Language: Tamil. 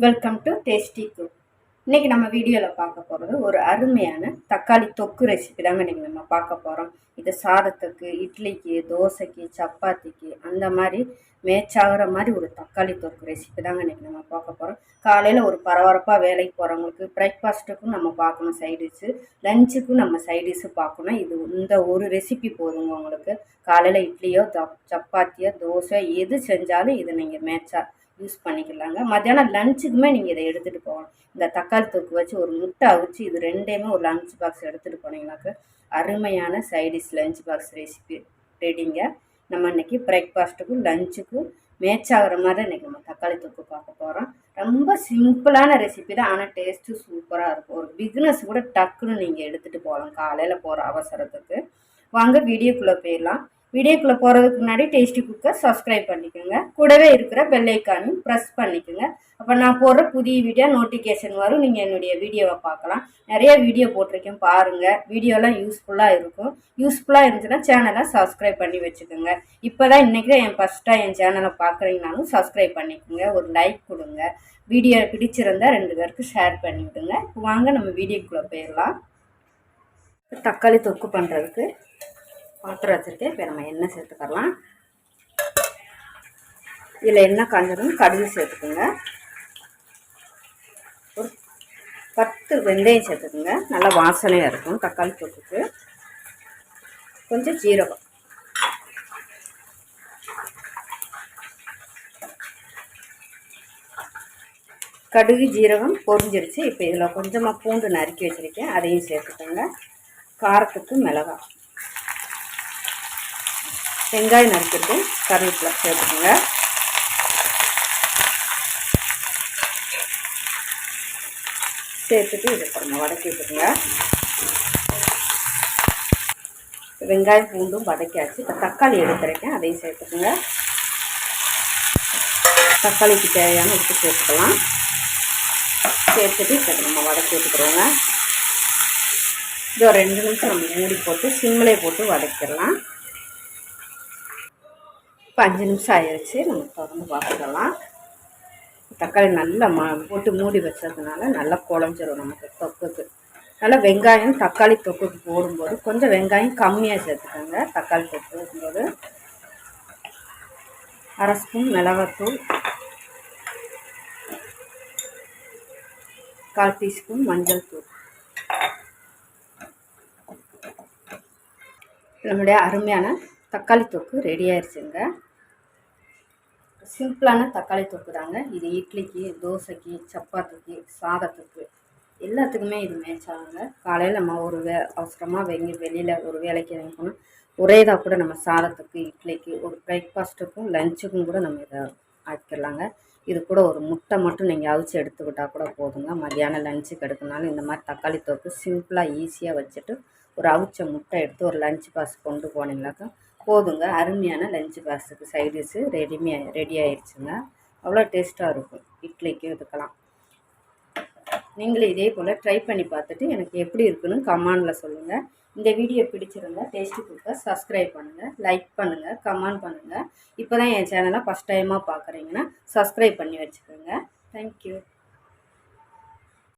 வெல்கம் டு டேஸ்டி குக் இன்றைக்கி நம்ம வீடியோவில் பார்க்க போகிறது ஒரு அருமையான தக்காளி தொக்கு ரெசிபி தாங்க இன்றைக்கி நம்ம பார்க்க போகிறோம் இது சாதத்துக்கு இட்லிக்கு தோசைக்கு சப்பாத்திக்கு அந்த மாதிரி மேட்சாகிற மாதிரி ஒரு தக்காளி தொக்கு ரெசிபி தாங்க இன்றைக்கி நம்ம பார்க்க போகிறோம் காலையில் ஒரு பரபரப்பாக வேலைக்கு போகிறவங்களுக்கு பிரேக்ஃபாஸ்ட்டுக்கும் நம்ம பார்க்கணும் சைடிஷ்ஷு லஞ்சுக்கும் நம்ம சைடிஷ்ஷு பார்க்கணும். இது இந்த ஒரு ரெசிபி போதுங்க உங்களுக்கு. காலையில் இட்லியோ சப்பாத்தியோ தோசை எது செஞ்சாலும் இது நீங்கள் மேட்சாக யூஸ் பண்ணிக்கலாங்க. மத்தியானம் லஞ்சுக்குமே நீங்கள் இதை எடுத்துகிட்டு போகலாம் இந்த தக்காளி தொக்கு வச்சு ஒரு முட்டை அவிச்சு இது ரெண்டையுமே ஒரு லஞ்ச் பாக்ஸ் எடுத்துகிட்டு போனீங்கன்னாக்க அருமையான side dish lunch box recipe ரெடிங்க. நம்ம இன்றைக்கி பிரேக்ஃபாஸ்ட்டுக்கும் லஞ்சுக்கும் மேட்ச் ஆகிற மாதிரி இன்றைக்கி நம்ம தக்காளி தொக்கு பார்க்க போகிறோம் ரொம்ப சிம்பிளான ரெசிபி தான். ஆனால் டேஸ்ட்டு சூப்பராக இருக்கும். ஒரு பிக்னஸ் கூட டக்குன்னு நீங்கள் எடுத்துகிட்டு போகலாம். காலையில் போகிற அவசரத்துக்கு. வாங்க வீடியோக்குள்ளே போயிடலாம். வீடியோக்குள்ளே போகிறதுக்கு முன்னாடி டேஸ்டி குக்கை சப்ஸ்கிரைப் பண்ணிக்கோங்க. கூடவே இருக்கிற பெல்லைக்கானும் ப்ரெஸ் பண்ணிக்கோங்க. அப்போ நான் போடுற புதிய வீடியோ நோட்டிஃபிகேஷன் வரும். நீங்கள் என்னுடைய வீடியோவை பார்க்கலாம். நிறைய வீடியோ போட்டிருக்கேன் பாருங்கள் வீடியோலாம் யூஸ்ஃபுல்லாக இருக்கும். யூஸ்ஃபுல்லாக இருந்துச்சுன்னா சேனலை சப்ஸ்கிரைப் பண்ணி வச்சுக்கோங்க. இப்போ தான் இன்றைக்கி என் ஃபஸ்ட்டாக என் சேனலை பார்க்குறீங்கனாலும் சப்ஸ்கிரைப் பண்ணிக்கோங்க. ஒரு லைக் கொடுங்க. வீடியோ பிடிச்சிருந்தால் ரெண்டு பேருக்கு ஷேர் பண்ணி விடுங்க. வாங்க நம்ம வீடியோக்குள்ளே போயிடலாம். தக்காளி தொக்கு பண்ணுறதுக்கு பாத்திரம் வச்சுருக்கேன். இப்போ நம்ம எண்ணெய் சேர்த்துக்கலாம் இதில் எண்ணெய் காஞ்சதும் கடுகு சேர்த்துக்குங்க. ஒரு பத்து வெந்தயம் சேர்த்துக்குங்க. நல்லா வாசனையாக இருக்கும் தக்காளி தொட்டுக்கு கொஞ்சம் ஜீரகம். கடுகு ஜீரகம் பொரிஞ்சிருச்சு. இப்போ இதில் கொஞ்சமாக பூண்டு நறுக்கி வச்சுருக்கேன். அதையும் சேர்த்துக்கோங்க. காரத்துக்கு மிளகாய். வெங்காயம் நறுக்கிறது கருவேப்பிலை சேர்த்துக்கோங்க. சேர்த்துட்டு இது பாருங்க வதக்கி விட்டுருங்க. வெங்காயம் பூண்டும் வதக்கியாச்சு. இப்போ தக்காளி எடுத்துருக்கேன் அதையும் சேர்த்துக்கோங்க. தக்காளிக்கு தேவையான உப்பு சேர்த்துக்கலாம். சேர்த்துட்டு இப்போ நம்ம வதக்கி விட்டுக்கிறோங்க. இது ஒரு ரெண்டு நிமிஷம் நம்ம மூடி போட்டு சிம்மிலே போட்டு வதக்கிடலாம். இப்போ அஞ்சு நிமிஷம் ஆயிடுச்சு நம்ம திறந்து பார்த்துக்கலாம். தக்காளி நல்லா மா போட்டு மூடி வச்சதுனால நல்லா குழஞ்சிரும் நமக்கு தொக்குக்கு. நல்லா வெங்காயம் தக்காளி தொக்குக்கு போடும்போது கொஞ்சம் வெங்காயம் கம்மியாக சேர்த்துக்கோங்க. தக்காளி தொக்கு போடும்போது அரை ஸ்பூன் மிளகாத்தூள் கால் டீஸ்பூன் மஞ்சள் தூள். நம்முடைய அருமையான தக்காளி தொக்கு ரெடி ஆயிடுச்சுங்க சிம்பிளான தக்காளி தொக்கு தாங்க. இது இட்லிக்கு தோசைக்கு சப்பாத்திக்கு சாதத்துக்கு. எல்லாத்துக்குமே இது மேட்ச் ஆகுங்க. காலையில் நம்ம ஒரு வே அவசரமாக வெங்கி வெளியில் ஒரு வேலைக்கு இறங்கணும் ஒரே இதாக கூட நம்ம சாதத்துக்கு இட்லிக்கு ஒரு பிரேக்ஃபாஸ்ட்டுக்கும் லஞ்சுக்கும் கூட நம்ம இதை ஆக்கிடலாங்க இது கூட ஒரு முட்டை மட்டும் நீங்கள் அவிச்சு எடுத்துக்கிட்டால் கூட போதுங்க. மதியானம் லஞ்சுக்கு எடுக்கணுனாலும் இந்த மாதிரி தக்காளி தொக்கு சிம்பிளாக ஈஸியாக வச்சுட்டு ஒரு அவிச்ச முட்டை எடுத்து ஒரு லஞ்ச் பாஸ் கொண்டு போனீங்களாக்கா போதுங்க. அருமையான லஞ்ச் பாக்ஸுக்கு சைடிஷு ரெடிமே ரெடி ஆயிடுச்சுங்க அவ்வளோ டேஸ்ட்டாக இருக்கும். இட்லிக்கும் இதுக்கெல்லாம். நீங்களும் இதே போல் ட்ரை பண்ணி பார்த்துட்டு எனக்கு எப்படி இருக்குன்னு கமெண்டில் சொல்லுங்கள் இந்த வீடியோ பிடிச்சிருந்தா டேஸ்ட்டு கொடுக்க சப்ஸ்கிரைப் பண்ணுங்கள் லைக் பண்ணுங்கள் கமெண்ட் பண்ணுங்கள் இப்போ தான் என் சேனலை ஃபஸ்ட் டைமாக பார்க்குறீங்கன்னா சப்ஸ்கிரைப் பண்ணி வச்சுக்கோங்க. தேங்க்யூ